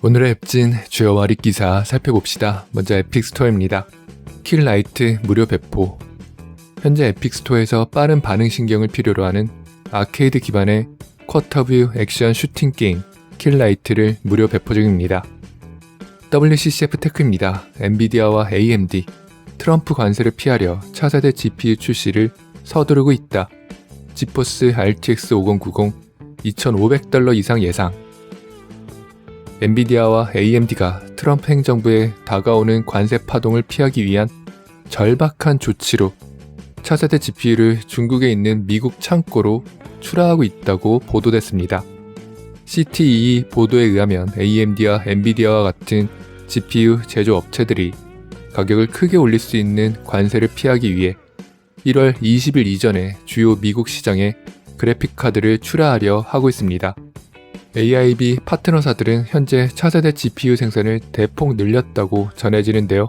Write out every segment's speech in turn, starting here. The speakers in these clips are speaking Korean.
오늘의 앱진 주요 와릿 기사 살펴봅시다. 먼저 에픽 스토어입니다. 킬라이트 무료 배포. 현재 에픽 스토어에서 빠른 반응 신경을 필요로 하는 아케이드 기반의 쿼터뷰 액션 슈팅 게임 킬라이트를 무료 배포 중입니다. WCCF 테크입니다. 엔비디아와 AMD, 트럼프 관세를 피하려 차세대 GPU 출시를 서두르고 있다. 지포스 RTX 5090 2,500달러 이상 예상. 엔비디아와 AMD가 트럼프 행정부의 다가오는 관세 파동을 피하기 위한 절박한 조치로 차세대 GPU를 중국에 있는 미국 창고로 출하하고 있다고 보도됐습니다. CTE 보도에 의하면 AMD와 엔비디아와 같은 GPU 제조업체들이 가격을 크게 올릴 수 있는 관세를 피하기 위해 1월 20일 이전에 주요 미국 시장에 그래픽카드를 출하하려 하고 있습니다. AIB 파트너사들은 현재 차세대 GPU 생산을 대폭 늘렸다고 전해지는데요.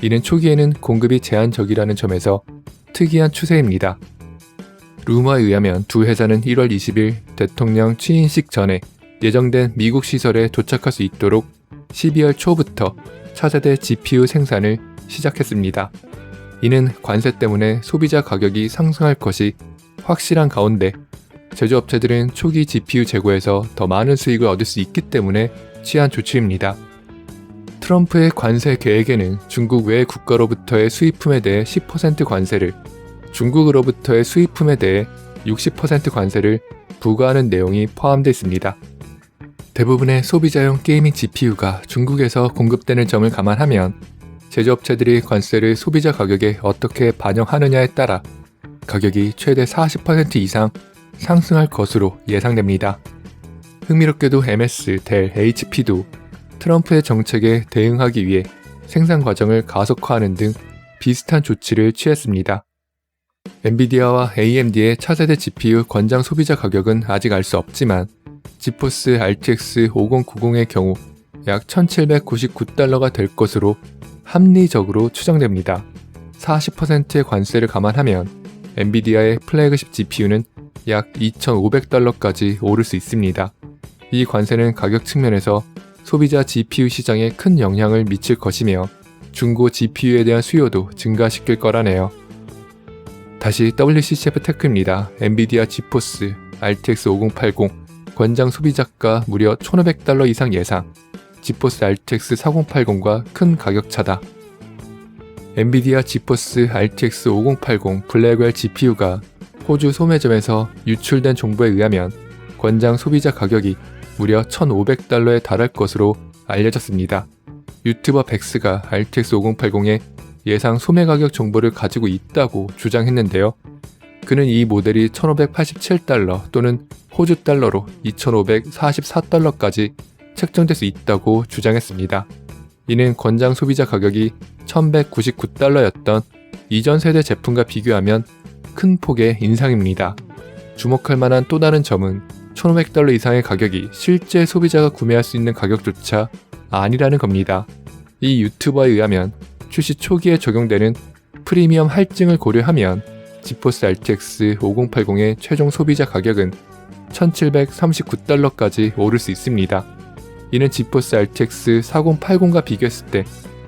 이는 초기에는 공급이 제한적이라는 점에서 특이한 추세입니다. 루머에 의하면 두 회사는 1월 20일 대통령 취임식 전에 예정된 미국 시설에 도착할 수 있도록 12월 초부터 차세대 GPU 생산을 시작했습니다. 이는 관세 때문에 소비자 가격이 상승할 것이 확실한 가운데 제조업체들은 초기 GPU 재고에서 더 많은 수익을 얻을 수 있기 때문에 취한 조치입니다. 트럼프의 관세 계획에는 중국 외 국가로부터의 수입품에 대해 10% 관세를, 중국으로부터의 수입품에 대해 60% 관세를 부과하는 내용이 포함되어 있습니다. 대부분의 소비자용 게이밍 GPU가 중국에서 공급되는 점을 감안하면 제조업체들이 관세를 소비자 가격에 어떻게 반영하느냐에 따라 가격이 최대 40% 이상 상승할 것으로 예상됩니다. 흥미롭게도 MS, 델, HP도 트럼프의 정책에 대응하기 위해 생산 과정을 가속화하는 등 비슷한 조치를 취했습니다. 엔비디아와 AMD의 차세대 GPU 권장 소비자 가격은 아직 알 수 없지만 지포스 RTX 5090의 경우 약 1799달러가 될 것으로 합리적으로 추정됩니다. 40%의 관세를 감안하면 엔비디아의 플래그십 GPU는 약 2,500달러까지 오를 수 있습니다. 이 관세는 가격 측면에서 소비자 GPU 시장에 큰 영향을 미칠 것이며 중고 GPU에 대한 수요도 증가시킬 거라네요. 다시 WCCF 테크입니다. 엔비디아 지포스 RTX 5080 권장 소비자가 무려 1,500달러 이상 예상. 지포스 RTX 4080과 큰 가격 차다. 엔비디아 지포스 RTX 5080 블랙웰 GPU가 호주 소매점에서 유출된 정보에 의하면 권장 소비자 가격이 무려 1,500달러에 달할 것으로 알려졌습니다. 유튜버 백스가 RTX 5080의 예상 소매 가격 정보를 가지고 있다고 주장했는데요. 그는 이 모델이 1,587달러 또는 호주 달러로 2,544달러까지 책정될 수 있다고 주장했습니다. 이는 권장 소비자 가격이 1,199달러였던 이전 세대 제품과 비교하면 큰 폭의 인상입니다. 주목할 만한 또 다른 점은 1,500달러 이상의 가격이 실제 소비자가 구매할 수 있는 가격조차 아니라는 겁니다. 이 유튜버에 의하면 출시 초기에 적용되는 프리미엄 할증을 고려하면 지포스 RTX 5080의 최종 소비자 가격은 1739달러까지 오를 수 있습니다. 이는 지포스 RTX 4080과 비교했을 때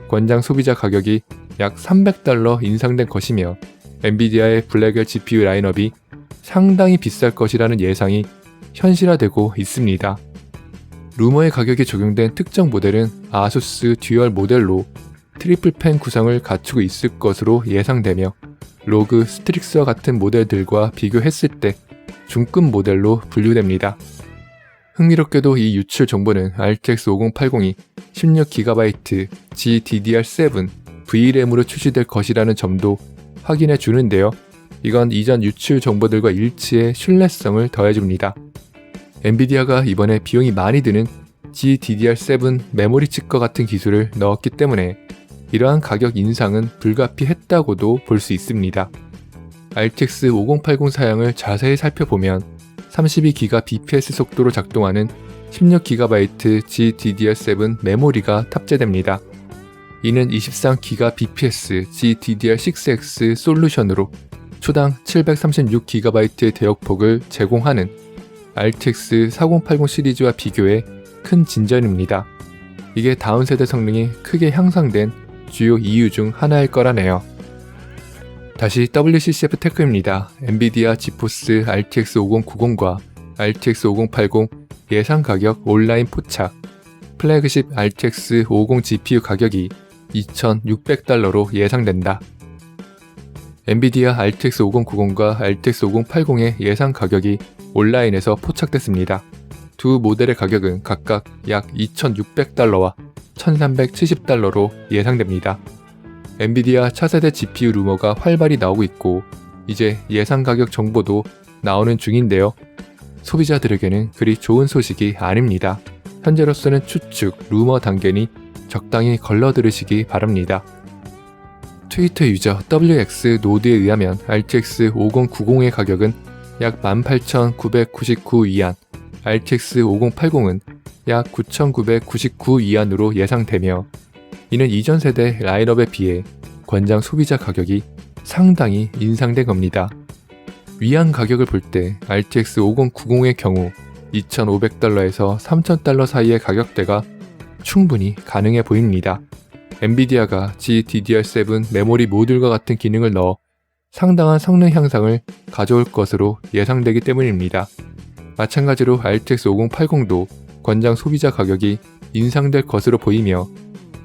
권장 소비자 가격이 약 300달러 인상된 것이며 엔비디아의 블랙웰 GPU 라인업이 상당히 비쌀 것이라는 예상이 현실화되고 있습니다. 루머의 가격이 적용된 특정 모델은 아수스 듀얼 모델로 트리플 펜 구성을 갖추고 있을 것으로 예상되며 로그 스트릭스와 같은 모델들과 비교했을 때 중급 모델로 분류됩니다. 흥미롭게도 이 유출 정보는 RTX 5080이 16GB GDDR7 VRAM으로 출시될 것이라는 점도 확인해 주는데요. 이건 이전 유출 정보들과 일치해 신뢰성을 더해줍니다. 엔비디아가 이번에 비용이 많이 드는 GDDR7 메모리 칩과 같은 기술을 넣었기 때문에 이러한 가격 인상은 불가피했다고도 볼 수 있습니다. RTX 5080 사양을 자세히 살펴보면 32기가 bps 속도로 작동하는 16GB GDDR7 메모리가 탑재됩니다. 이는 23기가 bps GDDR6X 솔루션으로 초당 736GB의 대역폭을 제공하는 RTX 4080 시리즈와 비교해 큰 진전입니다. 이게 다음 세대 성능이 크게 향상된 주요 이유 중 하나일 거라네요. 다시 WCCF 테크입니다. 엔비디아 지포스 RTX 5090과 RTX 5080 예상 가격 온라인 포착 플래그십 RTX 50 GPU 가격이 2,600달러로 예상된다. 엔비디아 RTX 5090과 RTX 5080의 예상 가격이 온라인에서 포착됐습니다. 두 모델의 가격은 각각 약 2,600달러와 1,370달러로 예상됩니다. 엔비디아 차세대 GPU 루머가 활발히 나오고 있고 이제 예상 가격 정보도 나오는 중인데요. 소비자들에게는 그리 좋은 소식이 아닙니다. 현재로서는 추측, 루머 단계니 적당히 걸러 들으시기 바랍니다. 트위터 유저 WX 노드에 의하면 RTX 5090의 가격은 약 18,999 위안, RTX 5080은 약 9,999 위안으로 예상되며 이는 이전 세대 라인업에 비해 권장 소비자 가격이 상당히 인상된 겁니다. 위안 가격을 볼 때 RTX 5090의 경우 2,500달러에서 3,000달러 사이의 가격대가 충분히 가능해 보입니다. 엔비디아가 GDDR7 메모리 모듈과 같은 기능을 넣어 상당한 성능 향상을 가져올 것으로 예상되기 때문입니다. 마찬가지로 RTX 5080도 권장 소비자 가격이 인상될 것으로 보이며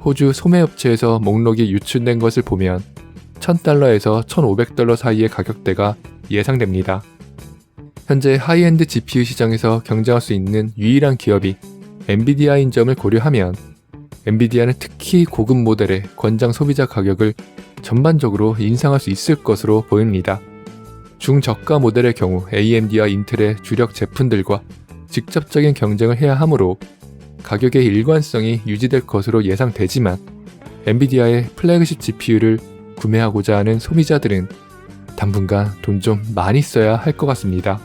호주 소매업체에서 목록이 유출된 것을 보면 1000달러에서 1500달러 사이의 가격대가 예상됩니다. 현재 하이엔드 GPU 시장에서 경쟁할 수 있는 유일한 기업이 엔비디아인 점을 고려하면 엔비디아는 특히 고급 모델의 권장 소비자 가격을 전반적으로 인상할 수 있을 것으로 보입니다. 중저가 모델의 경우 AMD와 인텔의 주력 제품들과 직접적인 경쟁을 해야 하므로 가격의 일관성이 유지될 것으로 예상되지만 엔비디아의 플래그십 GPU를 구매하고자 하는 소비자들은 당분간 돈 좀 많이 써야 할 것 같습니다.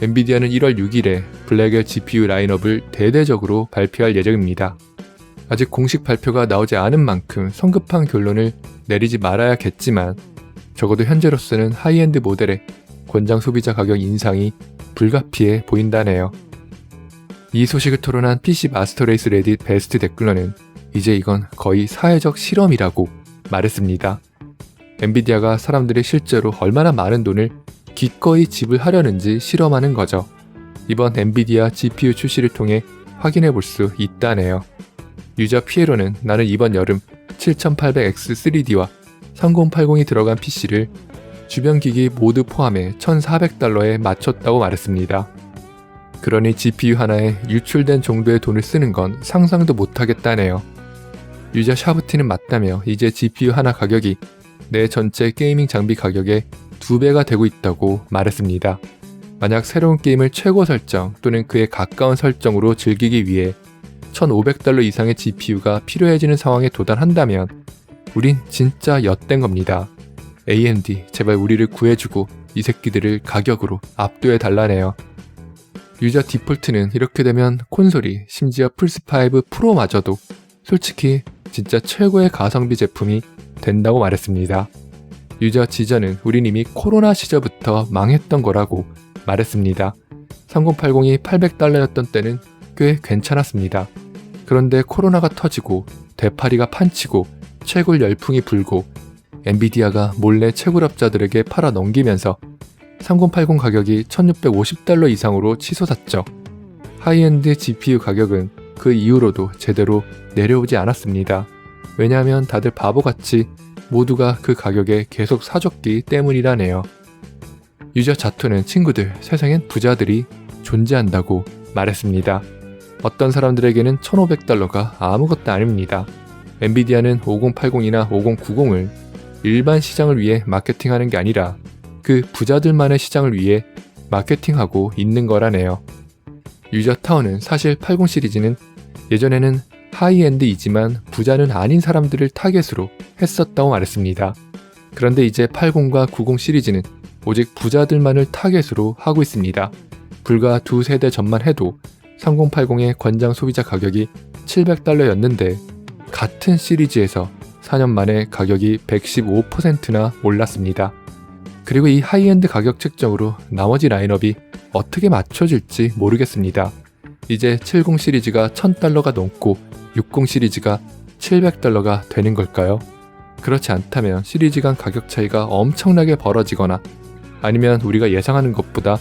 엔비디아는 1월 6일에 블랙의 GPU 라인업을 대대적으로 발표할 예정입니다. 아직 공식 발표가 나오지 않은 만큼 성급한 결론을 내리지 말아야겠지만 적어도 현재로서는 하이엔드 모델의 권장 소비자 가격 인상이 불가피해 보인다네요. 이 소식을 토론한 PC 마스터레이스 레딧 베스트 댓글러는 이제 이건 거의 사회적 실험이라고 말했습니다. 엔비디아가 사람들이 실제로 얼마나 많은 돈을 기꺼이 지불하려는지 실험하는 거죠. 이번 엔비디아 GPU 출시를 통해 확인해 볼 수 있다네요. 유저 피에로는 나는 이번 여름 7800X3D와 3080이 들어간 PC를 주변 기기 모두 포함해 1400달러에 맞췄다고 말했습니다. 그러니 GPU 하나에 유출된 정도의 돈을 쓰는 건 상상도 못하겠다네요. 유저 샤브티는 맞다며 이제 GPU 하나 가격이 내 전체 게이밍 장비 가격의 두 배가 되고 있다고 말했습니다. 만약 새로운 게임을 최고 설정 또는 그에 가까운 설정으로 즐기기 위해 1500달러 이상의 GPU가 필요해지는 상황에 도달한다면 우린 진짜 엿된 겁니다. AMD 제발 우리를 구해주고 이 새끼들을 가격으로 압도해 달라네요. 유저 디폴트는 이렇게 되면 콘솔이 심지어 플스5 프로마저도 솔직히 진짜 최고의 가성비 제품이 된다고 말했습니다. 유저 지저는 우린 이미 코로나 시절부터 망했던 거라고 말했습니다. 3080이 800달러였던 때는 꽤 괜찮았습니다. 그런데 코로나가 터지고 되파리가 판치고 채굴 열풍이 불고 엔비디아가 몰래 채굴업자들에게 팔아 넘기면서 3080 가격이 1650달러 이상으로 치솟았죠. 하이엔드 GPU 가격은 그 이후로도 제대로 내려오지 않았습니다. 왜냐하면 다들 바보같이 모두가 그 가격에 계속 사줬기 때문이라네요. 유저 자토는 친구들, 세상엔 부자들이 존재한다고 말했습니다. 어떤 사람들에게는 1500달러가 아무것도 아닙니다. 엔비디아는 5080이나 5090을 일반 시장을 위해 마케팅하는 게 아니라 그 부자들만의 시장을 위해 마케팅하고 있는 거라네요. 유저 타워는 사실 80 시리즈는 예전에는 하이엔드이지만 부자는 아닌 사람들을 타겟으로 했었다고 말했습니다. 그런데 이제 80과 90 시리즈는 오직 부자들만을 타겟으로 하고 있습니다. 불과 두 세대 전만 해도 3080의 권장 소비자 가격이 700달러였는데 같은 시리즈에서 4년 만에 가격이 115%나 올랐습니다. 그리고 이 하이엔드 가격 책정으로 나머지 라인업이 어떻게 맞춰질지 모르겠습니다. 이제 70 시리즈가 1000달러가 넘고 60 시리즈가 700달러가 되는 걸까요? 그렇지 않다면 시리즈 간 가격 차이가 엄청나게 벌어지거나 아니면 우리가 예상하는 것보다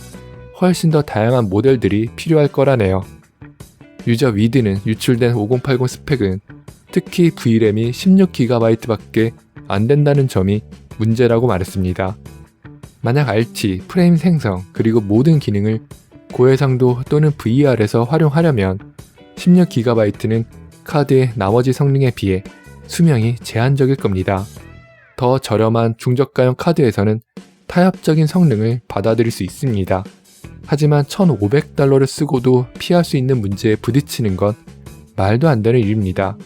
훨씬 더 다양한 모델들이 필요할 거라네요. 유저 위드는 유출된 5080 스펙은 특히 V램이 16GB밖에 안 된다는 점이 문제라고 말했습니다. 만약 RT, 프레임 생성, 그리고 모든 기능을 고해상도 또는 VR에서 활용하려면 16GB는 카드의 나머지 성능에 비해 수명이 제한적일 겁니다. 더 저렴한 중저가형 카드에서는 타협적인 성능을 받아들일 수 있습니다. 하지만 1,500달러를 쓰고도 피할 수 있는 문제에 부딪히는 건 말도 안 되는 일입니다.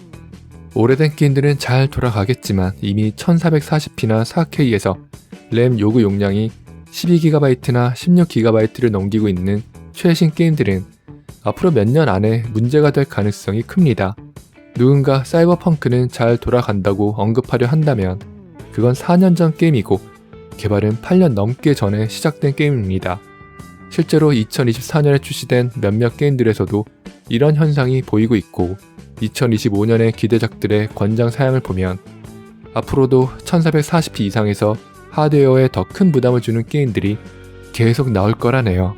오래된 게임들은 잘 돌아가겠지만 이미 1440p나 4K에서 램 요구 용량이 12GB나 16GB를 넘기고 있는 최신 게임들은 앞으로 몇 년 안에 문제가 될 가능성이 큽니다. 누군가 사이버펑크는 잘 돌아간다고 언급하려 한다면 그건 4년 전 게임이고 개발은 8년 넘게 전에 시작된 게임입니다. 실제로 2024년에 출시된 몇몇 게임들에서도 이런 현상이 보이고 있고 2025년의 기대작들의 권장 사양을 보면 앞으로도 1440p 이상에서 하드웨어에 더 큰 부담을 주는 게임들이 계속 나올 거라네요.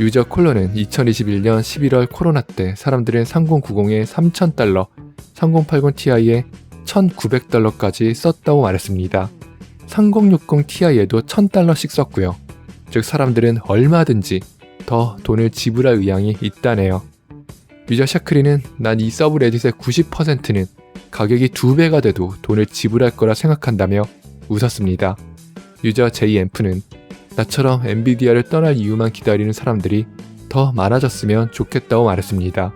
유저 콜러는 2021년 11월 코로나 때 사람들은 3090에 3000달러, 3080 Ti에 1900달러까지 썼다고 말했습니다. 3060 Ti에도 1000달러씩 썼고요. 즉 사람들은 얼마든지 더 돈을 지불할 의향이 있다네요. 유저 샤크리는 난 이 서브 레딧의 90%는 가격이 2배가 돼도 돈을 지불할 거라 생각한다며 웃었습니다. 유저 JM프는 나처럼 엔비디아를 떠날 이유만 기다리는 사람들이 더 많아졌으면 좋겠다고 말했습니다.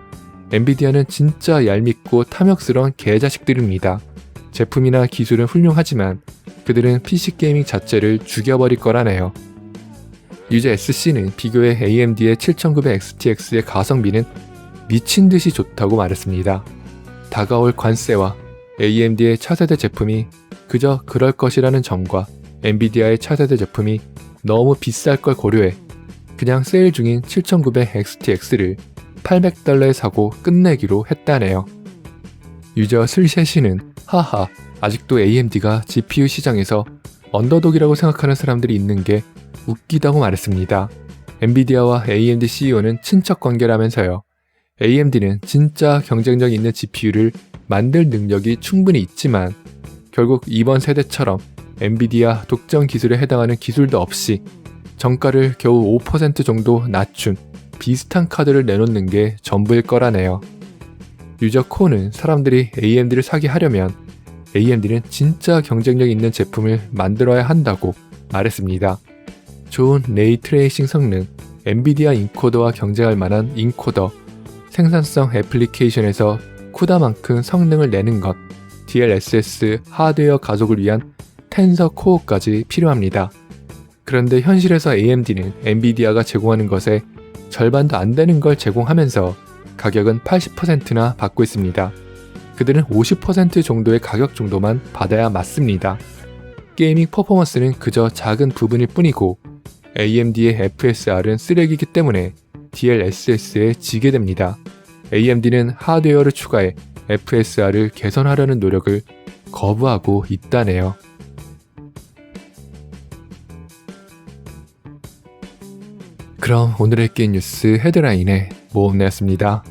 엔비디아는 진짜 얄밉고 탐욕스러운 개자식들입니다. 제품이나 기술은 훌륭하지만 그들은 PC 게이밍 자체를 죽여버릴 거라네요. 유저 SC는 비교해 AMD의 7900XTX의 가성비는 미친 듯이 좋다고 말했습니다. 다가올 관세와 AMD의 차세대 제품이 그저 그럴 것이라는 점과 엔비디아의 차세대 제품이 너무 비쌀 걸 고려해 그냥 세일 중인 7900XTX를 800달러에 사고 끝내기로 했다네요. 유저 슬셰시는 하하 아직도 AMD가 GPU 시장에서 언더독이라고 생각하는 사람들이 있는 게 웃기다고 말했습니다. 엔비디아와 AMD CEO는 친척 관계라면서요. AMD는 진짜 경쟁력 있는 GPU를 만들 능력이 충분히 있지만 결국 이번 세대처럼 엔비디아 독점 기술에 해당하는 기술도 없이 정가를 겨우 5% 정도 낮춘 비슷한 카드를 내놓는 게 전부일 거라네요. 유저 코는 사람들이 AMD를 사게 하려면 AMD는 진짜 경쟁력 있는 제품을 만들어야 한다고 말했습니다. 좋은 레이 트레이싱 성능, 엔비디아 인코더와 경쟁할 만한 인코더, 생산성 애플리케이션에서 쿠다만큼 성능을 내는 것, DLSS 하드웨어 가속을 위한 텐서 코어까지 필요합니다. 그런데 현실에서 AMD는 엔비디아가 제공하는 것에 절반도 안 되는 걸 제공하면서 가격은 80%나 받고 있습니다. 그들은 50% 정도의 가격 정도만 받아야 맞습니다. 게이밍 퍼포먼스는 그저 작은 부분일 뿐이고 AMD의 FSR은 쓰레기이기 때문에 DLSS에 지게 됩니다. AMD는 하드웨어를 추가해 FSR을 개선하려는 노력을 거부하고 있다네요. 그럼 오늘의 게임 뉴스 헤드라인에 모험내였습니다.